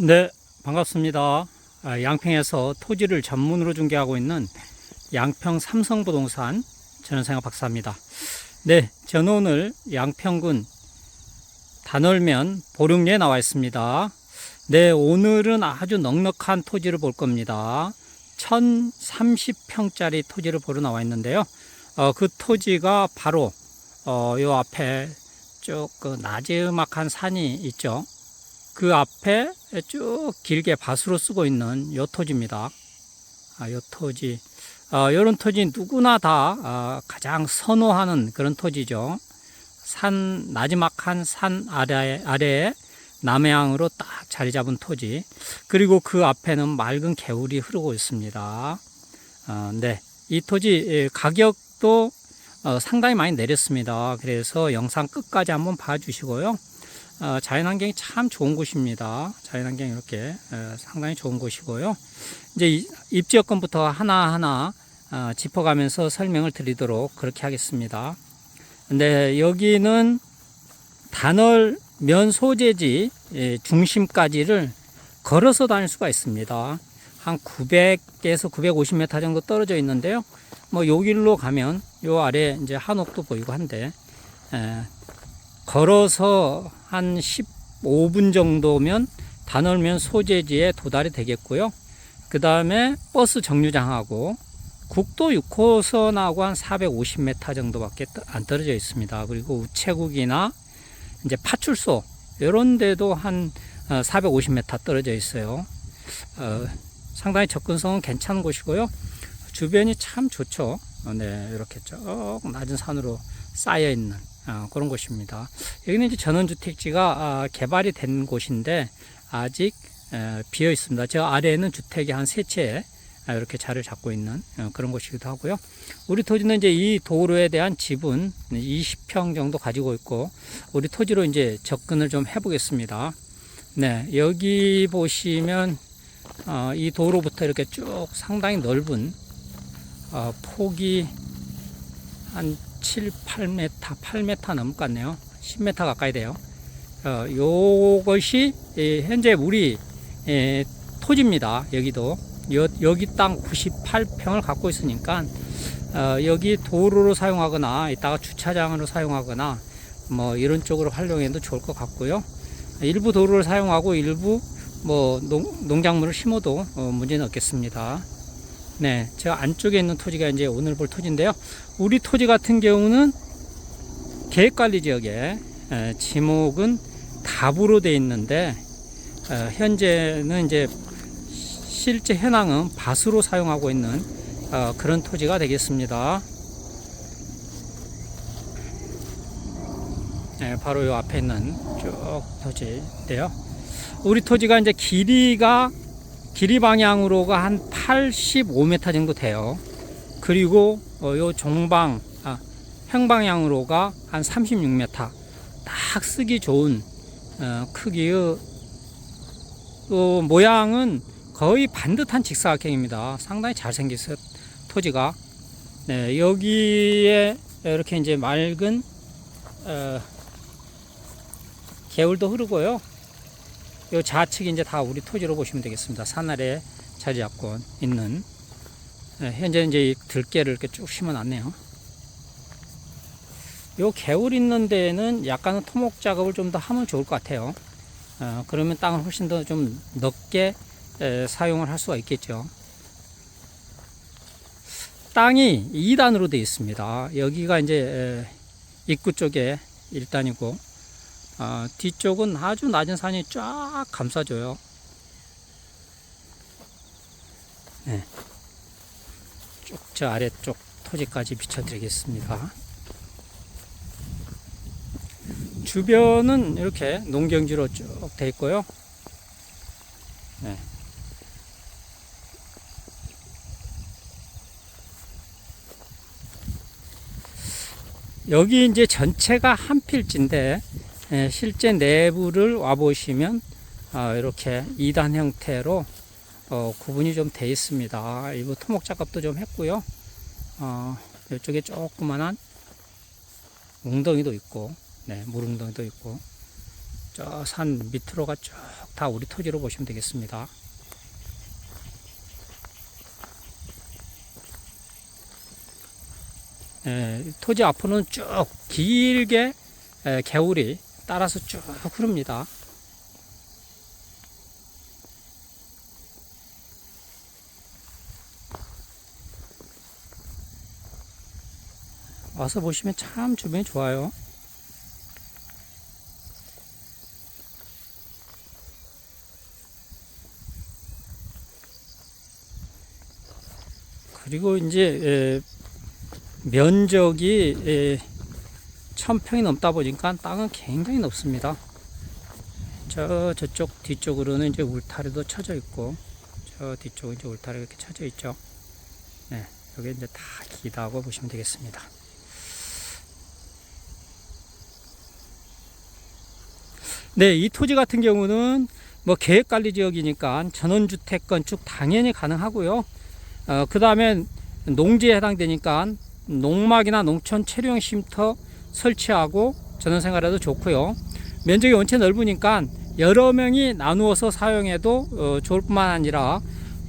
네, 반갑습니다. 아, 양평에서 토지를 전문으로 중개하고 있는 양평 삼성부동산 전원생활 박사입니다. 네, 저는 오늘 양평군 단월면 보령리에 나와 있습니다. 네, 오늘은 아주 넉넉한 토지를 볼 겁니다. 1030평짜리 토지를 보러 나와 있는데요. 어, 그 토지가 바로 어, 요 앞에 쭉 그 나지막한 산이 있죠. 그 앞에 쭉 길게 밭으로 쓰고 있는 요 토지입니다. 아, 요 토지. 아, 요런 토지 누구나 다 아, 가장 선호하는 그런 토지죠. 산, 나지막한 산 아래, 아래에 남해안으로 딱 자리 잡은 토지. 그리고 그 앞에는 맑은 개울이 흐르고 있습니다. 아, 네. 이 토지 예, 가격도 어, 상당히 많이 내렸습니다. 그래서 영상 끝까지 한번 봐주시고요. 어, 자연환경이 참 좋은 곳입니다. 자연환경이 이렇게 어, 상당히 좋은 곳이고요. 이제 이- 입지 여건부터 하나하나 어, 짚어가면서 설명을 드리도록 그렇게 하겠습니다. 근데 여기는 단월 면 소재지 예, 중심까지를 걸어서 다닐 수가 있습니다. 한 900에서 950m 정도 떨어져 있는데요. 뭐 여기로 가면 요 아래 이제 한옥도 보이고 한데 에, 걸어서 한 15분 정도면 단월면 소재지에 도달이 되겠고요. 그 다음에 버스 정류장하고 국도 6호선하고 한 450m 정도밖에 떠- 안 떨어져 있습니다. 그리고 우체국이나 이제 파출소 이런 데도 한 450m 떨어져 있어요. 어, 상당히 접근성은 괜찮은 곳이고요. 주변이 참 좋죠. 어, 네, 이렇게 쭉 낮은 산으로 쌓여 있는 어, 그런 곳입니다. 여기는 이제 전원주택지가 아, 개발이 된 곳인데 아직 에, 비어 있습니다. 저 아래에는 주택이 한 세채 아, 이렇게 자리를 잡고 있는 어, 그런 곳이기도 하고요. 우리 토지는 이제 이 도로에 대한 지분 20평 정도 가지고 있고 우리 토지로 이제 접근을 좀 해보겠습니다. 네, 여기 보시면 어, 이 도로부터 이렇게 쭉 상당히 넓은 어, 폭이 한 7, 8m, 8m 넘을 것 같네요. 10m 가까이 돼요. 어, 요것이 예, 현재 우리 예, 토지입니다. 여기도 여, 여기 땅 98평을 갖고 있으니까 어, 여기 도로로 사용하거나 이따가 주차장으로 사용하거나 뭐 이런 쪽으로 활용해도 좋을 것 같고요. 일부 도로를 사용하고 일부 뭐 농, 농작물을 심어도 어, 문제는 없겠습니다. 네, 저 안쪽에 있는 토지가 이제 오늘 볼 토지인데요. 우리 토지 같은 경우는 계획관리 지역에 에, 지목은 답으로 돼 있는데 어, 현재는 이제 실제 현황은 밭으로 사용하고 있는 어, 그런 토지가 되겠습니다. 네, 바로 요 앞에 있는 쭉 토지인데요. 우리 토지가 이제 길이가 길이 방향으로가 한 85m 정도 돼요. 그리고 어, 요 종방 아, 평방향으로가 한 36m. 딱 쓰기 좋은 어, 크기의 어, 모양은 거의 반듯한 직사각형입니다. 상당히 잘생겼어요. 토지가. 네, 여기에 이렇게 이제 맑은 어, 개울도 흐르고요. 요 좌측이 이제 다 우리 토지로 보시면 되겠습니다. 산 아래 자리 잡고 있는 예, 현재 이제 이 들깨를 이렇게 쭉 심어놨네요. 요 개울 있는 데는 약간은 토목 작업을 좀 더 하면 좋을 것 같아요. 어, 그러면 땅을 훨씬 더 좀 넓게 에, 사용을 할 수가 있겠죠. 땅이 2단으로 되어 있습니다. 여기가 이제 에, 입구 쪽에 1단이고 어, 뒤쪽은 아주 낮은 산이 쫙 감싸줘요. 네. 쭉저 아래쪽 토지까지 비춰드리겠습니다. 주변은 이렇게 농경지로 쭉 돼 있고요. 네. 여기 이제 전체가 한 필지인데 예, 실제 내부를 와 보시면 아, 이렇게 2단 형태로 어, 구분이 좀 돼 있습니다. 일부 토목 작업도 좀 했고요. 어, 이쪽에 조그만한 웅덩이도 있고, 네, 물웅덩이도 있고, 저 산 밑으로가 쭉 다 우리 토지로 보시면 되겠습니다. 예, 토지 앞으로는 쭉 길게 예, 개울이 따라서 쭉 흐릅니다. 와서 보시면 참 주변이 좋아요. 그리고 이제 에, 면적이 에, 천평이 넘다 보니까 땅은 굉장히 높습니다. 저 저쪽 뒤쪽으로는 이제 울타리도 쳐져 있고 저 뒤쪽은 이제 울타리 이렇게 쳐져 있죠. 네, 여기 이제 다 기다고 보시면 되겠습니다. 네, 이 토지 같은 경우는 뭐 계획관리 지역이니까 전원주택 건축 당연히 가능하고요. 어, 그 다음에 농지에 해당되니까 농막이나 농촌 체류형 쉼터 설치하고 전원생활에도 좋고요. 면적이 원체 넓으니까 여러 명이 나누어서 사용해도 어, 좋을 뿐만 아니라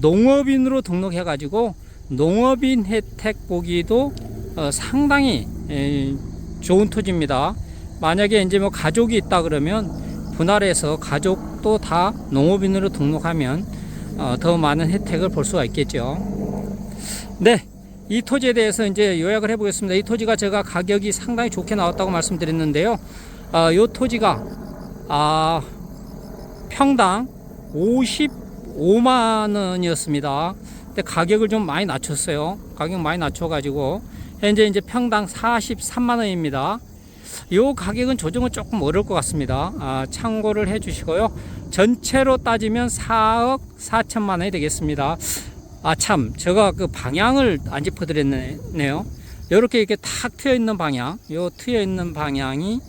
농업인으로 등록해 가지고 농업인 혜택 보기도 어, 상당히 에, 좋은 토지입니다. 만약에 이제 뭐 가족이 있다 그러면 분할해서 가족도 다 농업인으로 등록하면 어, 더 많은 혜택을 볼 수가 있겠죠. 네. 이 토지에 대해서 이제 요약을 해보겠습니다. 이 토지가 제가 가격이 상당히 좋게 나왔다고 말씀드렸는데요. 어, 이 토지가 아, 평당 55만 원이었습니다. 근데 가격을 좀 많이 낮췄어요. 가격 많이 낮춰가지고 현재 이제 평당 43만 원입니다. 이 가격은 조정은 조금 어려울 것 같습니다. 아, 참고를 해주시고요. 전체로 따지면 4억 4천만 원이 되겠습니다. 아, 참, 제가 그 방향을 안 짚어드렸네요. 이렇게 이렇게 탁 트여 있는 방향, 요 트여 있는 방향이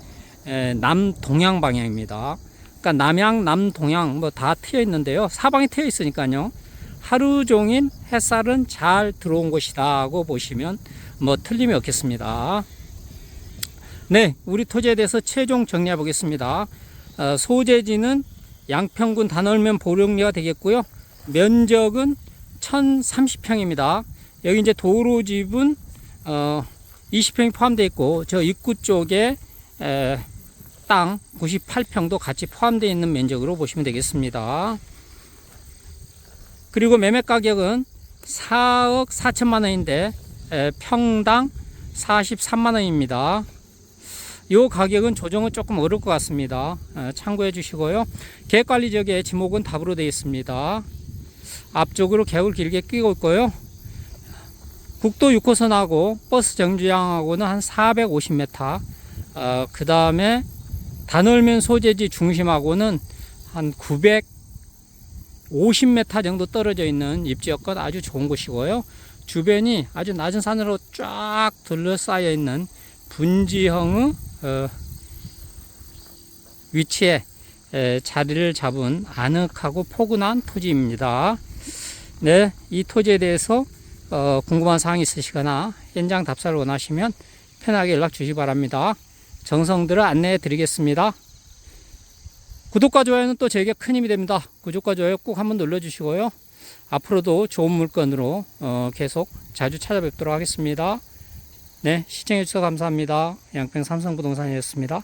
에, 남동향 방향입니다. 그러니까 남향, 남동향 뭐다 트여 있는데요. 사방이 트여 있으니까요. 하루 종일 햇살은 잘 들어온 곳이다 고 보시면 뭐 틀림이 없겠습니다. 네, 우리 토지에 대해서 최종 정리해 보겠습니다. 어, 소재지는 양평군 단월면 보령리가 되겠고요. 면적은 1030평입니다. 여기 이제 도로 집은 어, 20평이 포함되어 있고 저 입구 쪽에 에, 땅 98평도 같이 포함되어 있는 면적으로 보시면 되겠습니다. 그리고 매매 가격은 4억 4천만 원인데 에, 평당 43만 원입니다. 이 가격은 조정은 조금 어려울 것 같습니다. 에, 참고해 주시고요. 계획관리 지역의 지목은 답으로 되어 있습니다. 앞쪽으로 개울 길게 끼고 있고요. 국도 6호선하고 버스 정류장하고는 한 450m. 어, 그 다음에 단월면 소재지 중심하고는 한 950m 정도 떨어져 있는 입지여건 아주 좋은 곳이고요. 주변이 아주 낮은 산으로 쫙 둘러싸여 있는 분지형의 어, 위치에 에, 자리를 잡은 아늑하고 포근한 토지입니다. 네, 이 토지에 대해서 어, 궁금한 사항이 있으시거나 현장 답사를 원하시면 편하게 연락 주시기 바랍니다. 정성들을 안내해 드리겠습니다. 구독과 좋아요는 또 제게 큰 힘이 됩니다. 구독과 좋아요 꼭 한번 눌러주시고요. 앞으로도 좋은 물건으로 어, 계속 자주 찾아뵙도록 하겠습니다. 네, 시청해주셔서 감사합니다. 양평 삼성부동산이었습니다.